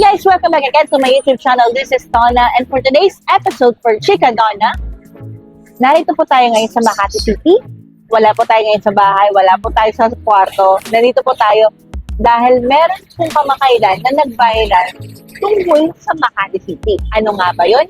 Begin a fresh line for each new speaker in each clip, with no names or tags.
guys! Welcome back again to my YouTube channel. This is Donna and for today's episode for Chika Donna, narito po tayo ngayon sa Makati City. Wala po tayo ngayon sa bahay, wala po tayo sa kwarto. Narito po tayo dahil meron pong kamakailan na nag-viral tungkol sa Makati City. Ano nga ba yun?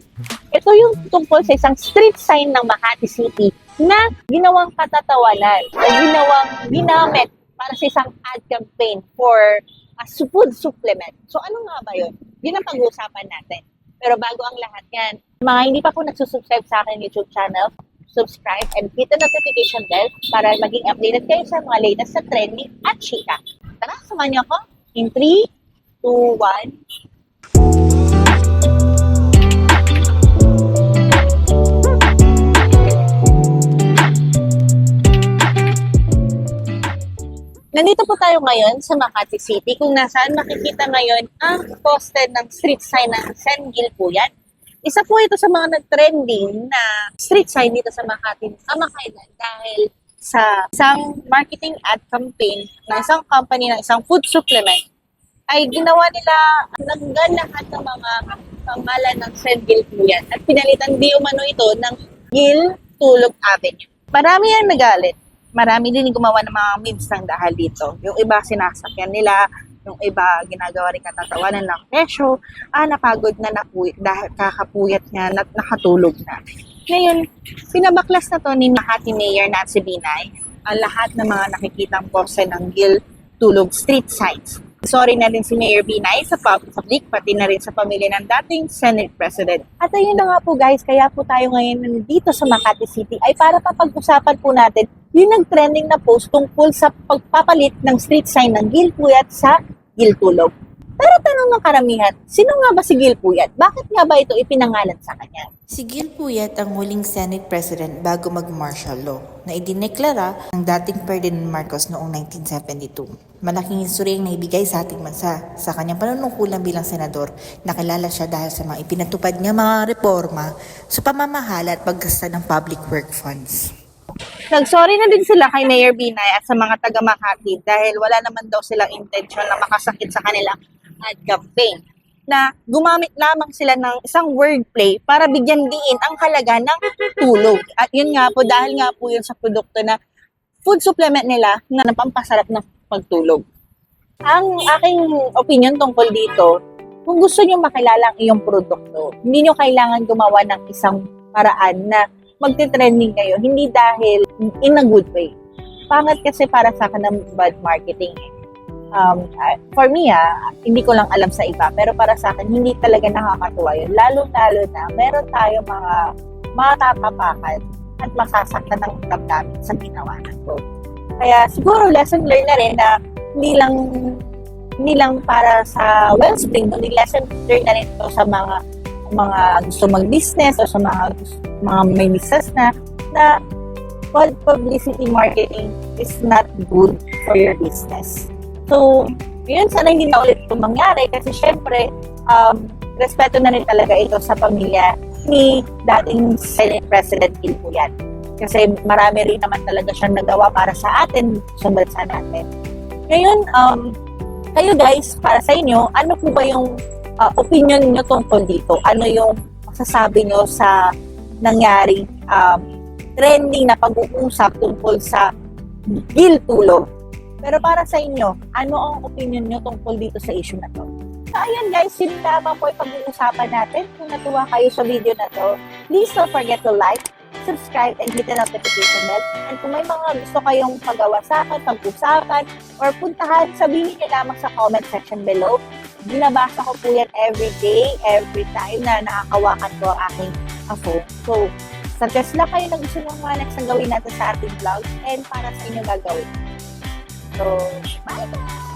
Ito yung tungkol sa isang street sign ng Makati City na ginawang katatawanan o ginawang ginamit para sa isang ad campaign for a su- food supplement. So ano nga ba yun? Yun ang pag-uusapan natin. Pero bago ang lahat yan, mga hindi pa po nagsusubscribe sa akin YouTube channel, subscribe and hit the notification bell para maging updated kayo sa mga latest na trending at chika. Tara, samahan niyo ako in 3, 2, 1. Nandito po tayo ngayon sa Makati City kung nasaan makikita ngayon ang poste ng street sign ng San Gil po yan. Isa po ito sa mga nag-trending na street sign dito sa Makati kamakailan dahil sa isang marketing ad campaign ng isang company ng isang food supplement ay ginawa nila nanggan lahat ng mga pangalan ng San Gil po yan at pinalitan di umano ito ng Gil Tulog Avenue. Marami ang nagalit marami din yung gumawa ng mga memes ng dahil dito. Yung iba sinasakyan nila, yung iba ginagawa rin katatawanan ng presyo, ah, napagod na napuy, dahil kakapuyat nga, na, nakatulog na. Ngayon, pinabaklas na to ni Makati Mayor Nancy Binay ang lahat ng mga nakikitang pose ng Gil Tulog Street signs. Sorry na rin si Mayor Binay sa pub- public, pati na rin sa pamilya ng dating Senate President. At ayun na nga po guys, kaya po tayo ngayon nandito sa Makati City ay para papag-usapan po natin yung nag-trending na post tungkol sa pagpapalit ng street sign ng Gil Puyat sa Gil Tulog. Pero tanong ng karamihan, sino nga ba si Gil Puyat? Bakit nga ba ito ipinangalan sa kanya?
Si Gil Puyat ang huling Senate President bago mag-martial law na idineklara ng dating Ferdinand Marcos noong 1972. Malaking history ang naibigay sa ating bansa sa kanyang panunungkulan bilang senador. Nakilala siya dahil sa mga ipinatupad niya mga reforma sa pamamahala at paggasta ng public work funds.
Nagsorry na din sila kay Mayor Binay at sa mga taga Makati dahil wala naman daw silang intention na makasakit sa kanilang ad campaign na gumamit lamang sila ng isang wordplay para bigyan diin ang halaga ng tulog. At yun nga po, dahil nga po yun sa produkto na food supplement nila na napampasarap ng pagtulog. Ang aking opinion tungkol dito, kung gusto nyo makilala ang iyong produkto, hindi nyo kailangan gumawa ng isang paraan na magte-trending kayo, hindi dahil in a good way. Pangat kasi para sa akin ng bad marketing eh. Um, for me ah, hindi ko lang alam sa iba, pero para sa akin, hindi talaga nakakatuwa yun. Lalo-lalo na, meron tayo mga matatapakan at masasaktan ng damdamin sa ginawa nato. Kaya siguro lesson learned na rin na hindi lang hindi lang para sa wellspring, kundi lesson learned na rin ito sa mga mga gusto mag-business o sa mga mga may business na na pub- publicity marketing is not good for your business. So, yun, sana hindi na ulit ito mangyari kasi syempre, um, respeto na rin talaga ito sa pamilya ni dating Senate President Gil Puyat. Kasi marami rin naman talaga siyang nagawa para sa atin, sa bansa natin. Ngayon, um, kayo guys, para sa inyo, ano po ba yung uh, opinion niyo tungkol dito? Ano yung masasabi niyo sa nangyaring um, trending na pag-uusap tungkol sa Gil Tulog? Pero para sa inyo, ano ang opinion niyo tungkol dito sa issue na to? So ayan guys, yun lamang po yung pag-uusapan natin. Kung natuwa kayo sa video na to, please don't forget to like, subscribe, and hit the notification bell. And kung may mga gusto kayong pagawa sa akin, pag-usapan, or puntahan, sabihin niyo lamang sa comment section below. Binabasa ko po yan every day, every time na nakakawakan ko ang aking phone. So, suggest lang kayo na gusto ng mga next na gawin natin sa ating vlog and para sa inyo gagawin. So, bye-bye!